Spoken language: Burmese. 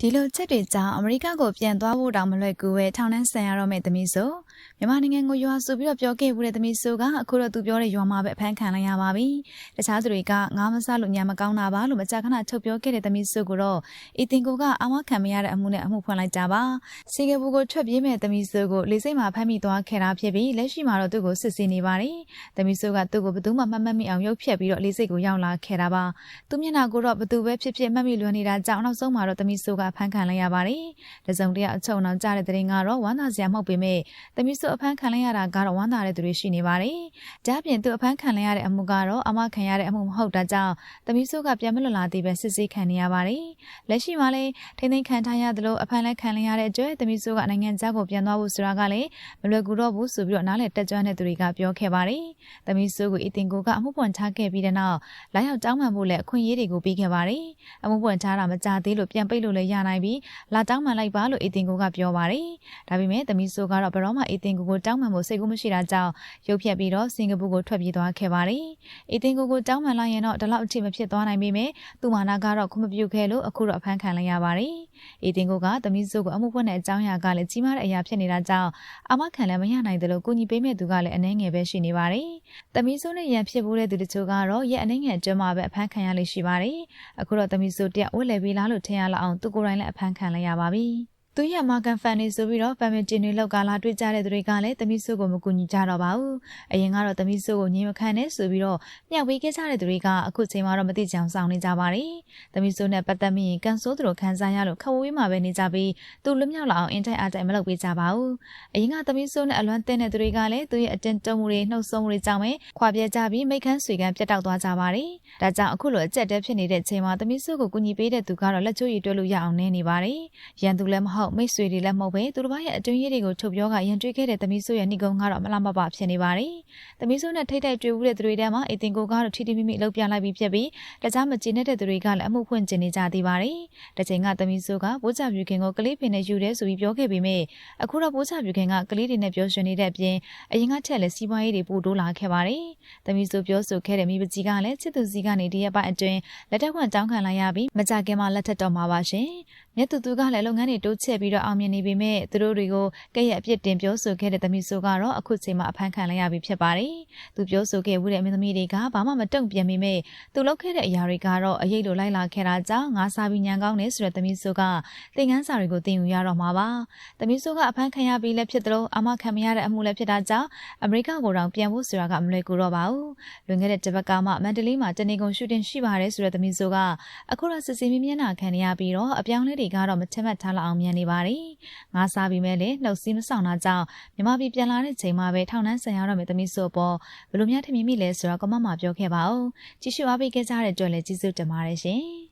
ဒီလိုချက်တွေကြောင့်အမေရိကကိုပြန်သွားဖို့တောင်မလွယ်ကူပဲထောင်နှန်းဆန်ရတော့မယ့်သမီးဆိုမြန်မာနိုင်ငံကိုရွာဆိုပြီးတော့ပြောခဲ့ဘူးတဲ့သမီးဆိုကအခုတော့သူပြောတဲ့ရွာမှာပဲအဖမ်းခံလိုက်ရပါပြီတခြားသူတွေကငါးမစားလို့ညာမကောင်းတာပါလို့မကြာခဏချုပ်ပြောခဲ့တဲ့သမီးဆိုကိုတော့အီတင်ကိုကအမခံမရတဲ့အမှုနဲ့အမှုဖွင့်လိုက်ကြပါစင်ကာပူကိုထွက်ပြေးမဲ့သမီးဆိုကိုလေစိတ်မှာဖမ်းမိသွားခဲ့တာဖြစ်ပြီးလက်ရှိမှာတော့သူ့ကိုစစ်ဆေးနေပါတယ်သမီးဆိုကသူ့ကိုဘယ်သူမှမမှတ်မိအောင်ရုပ်ဖြတ်ပြီးတော့လေစိတ်ကိုရောက်လာခဲ့တာပါသူမျက်နှာကိုတော့ဘယ်သူပဲဖြစ်ဖြစ်မှတ်မိလွန်နေတာကြောင့်နောက်ဆုံးမှာတော့သမီးဆိုကဖမ်းခံလိုက်ရပါတယ်။တစုံတရာအချုံအောင်ကြားတဲ့တဲ့ရင်ကတော့ဝမ်းသာစရာမဟုတ်ပေမဲ့သမီးစုအဖမ်းခံလိုက်ရတာကတော့ဝမ်းသာတဲ့သူတွေရှိနေပါတယ်။ဒါ့အပြင်သူအဖမ်းခံလိုက်ရတဲ့အမှုကတော့အမခံရတဲ့အမှုမဟုတ်တာကြောင့်သမီးစုကပြန်မလွတ်လာသေးပဲစစ်ဆေးခံနေရပါတယ်။လက်ရှိမှာလည်းထိမ့်သိမ်းခံထားရသလိုအဖမ်းလည်းခံလိုက်ရတဲ့အတွက်သမီးစုကနိုင်ငံခြားကိုပြန်သွားဖို့ဆိုတာကလည်းမလွယ်ကူတော့ဘူးဆိုပြီးတော့နားလည်တက်ကြွတဲ့သူတွေကပြောခဲ့ပါတယ်။သမီးစုကိုအီတင်ကိုကအမှုပွင့်ထားခဲ့ပြီးတဲ့နောက်လာရောက်တောင်းပန်ဖို့လည်းအခွင့်အရေးတွေကိုပေးခဲ့ပါတယ်။အမှုပွင့်ထားတာမကြသေးလို့ပြန်ပိတ်လို့လည်းရနိုင်ပြီးလာတောင်းပန်လိုက်ပါလို့အီတင်ကိုကပြောပါတယ်။ဒါပေမဲ့သမီးဆိုကတော့ဘယ်တော့မှအီတင်ကိုကိုတောင်းပန်ဖို့စိတ်ကူးမရှိတာကြောင့်ရုပ်ဖြတ်ပြီးတော့စင်ကာပူကိုထွက်ပြေးသွားခဲ့ပါတယ်။အီတင်ကိုကိုတောင်းပန်လိုက်ရင်တော့ဒီလောက်အထိမဖြစ်သွားနိုင်ပေမဲ့သူ့မာနာကတော့ခွင့်မပြုခဲ့လို့အခုတော့အဖမ်းခံလိုက်ရပါတယ်။အီတင်ကိုကသမီးဆိုကိုအမှုဖွင့်တဲ့အကြောင်းအရာကလည်းကြီးမားတဲ့အရာဖြစ်နေတာကြောင့်အမခံလည်းမရနိုင်တယ်လို့ကိုကြီးပေးမဲ့သူကလည်းအနှဲငယ်ပဲရှိနေပါတယ်။သမီးဆိုနဲ့ရန်ဖြစ်ဖို့တဲ့သူတချို့ကတော့ရဲ့အနှဲငယ်အတွင်းမှာပဲအဖမ်းခံရလိမ့်ရှိပါတယ်။အခုတော့သမီးဆိုတက်ဝက်လေပြီးလားလို့ထင်ရလောက်အောင်သူကိုယ်တိုင်လည်းအဖမ်းခံလိုက်ရပါပြီ။ သူရမာကန်ဖန်နေဆိုပြီးတော့ဖမ်မီတင်တွေလောက်ကာလာတွေ့ကြတဲ့သူတွေကလည်းသမီးဆိုးကိုမကူညီကြတော့ပါဘူး။အရင်ကတော့သမီးဆိုးကိုညင်မခံနဲ့ဆိုပြီးတော့မျှဝေခဲ့ကြတဲ့သူတွေကအခုချိန်မှာတော့မသိကြအောင်ဆောင်နေကြပါတယ်။သမီးဆိုးနဲ့ပတ်သက်မိရင်ကန်ဆိုးသူတို့ခံစားရလို့ခဝေးမှာပဲနေကြပြီးသူလွတ်မြောက်လာအောင်အင်တိုက်အားတိုက်မလုပ်ပေးကြပါဘူး။အရင်ကသမီးဆိုးနဲ့အလွမ်းတဲ့တဲ့သူတွေကလည်းသူရဲ့အတင်းတုံးမှုတွေနှုတ်ဆုံးမှုတွေကြောင့်ပဲခွာပြဲကြပြီးမိတ်ခမ်းဆွေကန်းပြတ်တောက်သွားကြပါတယ်။ဒါကြောင့်အခုလိုအကျက်တဲဖြစ်နေတဲ့ချိန်မှာသမီးဆိုးကိုကူညီပေးတဲ့သူကတော့လက်ချိုးရည်တွဲလို့ရအောင်နေနေပါတယ်။ရန်သူလည်းမဟုတ်မိတ်ဆွေတွေလည်းမဟုတ်ပဲသူတစ်ပါးရဲ့အတွင်းရေးတွေကိုထုတ်ပြောကရန်တွေးခဲ့တဲ့သမီးဆိုးရဲ့နှိကုံကတော့မလှမပဖြစ်နေပါတယ်။သမီးဆိုးနဲ့ထိတ်ထိတ်တွေ့ဦးတဲ့သူတွေထဲမှာအတင်ကိုကတော့ထီထီမိမိအလုပ်ပြလိုက်ပြီးဖြစ်ပြီးတခြားမကျေနပ်တဲ့သူတွေကလည်းအမှုဖွင့်ကျင်နေကြသေးပါတယ်။တစ်ချိန်ကသမီးဆိုးကဘိုးချပြူခင်ကိုကလေးဖင်နဲ့ယူတယ်ဆိုပြီးပြောခဲ့ပေမဲ့အခုတော့ဘိုးချပြူခင်ကကလေးတွေနဲ့ပြောရှင်နေတဲ့အပြင်အရင်ကထက်လည်းစီးပွားရေးတွေပိုတိုးလာခဲ့ပါတယ်။သမီးဆိုးပြောဆိုခဲ့တဲ့မိပကြီးကလည်းချစ်သူစီကနေဒီရက်ပိုင်းအတွင်းလက်ထက်ခွန်တောင်းခံလိုက်ရပြီးမကြခင်မှာလက်ထက်တော်မှာပါရှင်။ မြတ်သူသူကလည်းလုပ်ငန်းတွေတိုးချဲ့ပြီးတော့အောင်မြင်နေပေမဲ့သူတို့တွေကိုကဲ့ရဲ့အပြစ်တင်ပြောဆိုခဲ့တဲ့သမီးဆိုကတော့အခုချိန်မှာအဖမ်းခံလိုက်ရပြီဖြစ်ပါတယ်။သူပြောဆိုခဲ့မှုတဲ့အမင်းသမီးတွေကဘာမှမတုံ့ပြန်ပေမဲ့သူလုပ်ခဲ့တဲ့အရာတွေကတော့အရေးလိုလိုက်လာခဲ့တာကြောင့်ငါစားပြီးညံကောင်းနေဆိုတဲ့သမီးဆိုကသင်ခန်းစာတွေကိုသင်ယူရတော့မှာပါ။သမီးဆိုကအဖမ်းခံရပြီးလည်းဖြစ်တယ်လို့အမခံမရတဲ့အမှုလည်းဖြစ်တာကြောင့်အမေရိကကိုတောင်ပြန်ဖို့ဆိုတာကမလွယ်ကူတော့ပါဘူး။လွန်ခဲ့တဲ့တပတ်ကမှမန္တလေးမှာတနေကုန်ရှူတင်ရှိပါတယ်ဆိုတဲ့သမီးဆိုကအခုတော့စစ်စီမီမျက်နှာခံရပြီးတော့အပြောင်းလဲတွေတွေကတော့မချမတ်ထားလောက်အောင်မြန်နေပါတယ်။ငါစားပြီးမဲ့လေနှုတ်စည်းမဆောင်တာကြောင့်မြမပြည်ပြန်လာတဲ့ချိန်မှာပဲထောင်နှန်းဆန်ရတော့မယ်သမီးဆိုပေါ်ဘယ်လိုများထင်မိမိလဲဆိုတော့ကမမမှာပြောခဲ့ပါဦး။ကြည့်ရှုအားပေးခဲ့ကြတဲ့အတွက်လည်းကျေးဇူးတင်ပါတယ်ရှင်။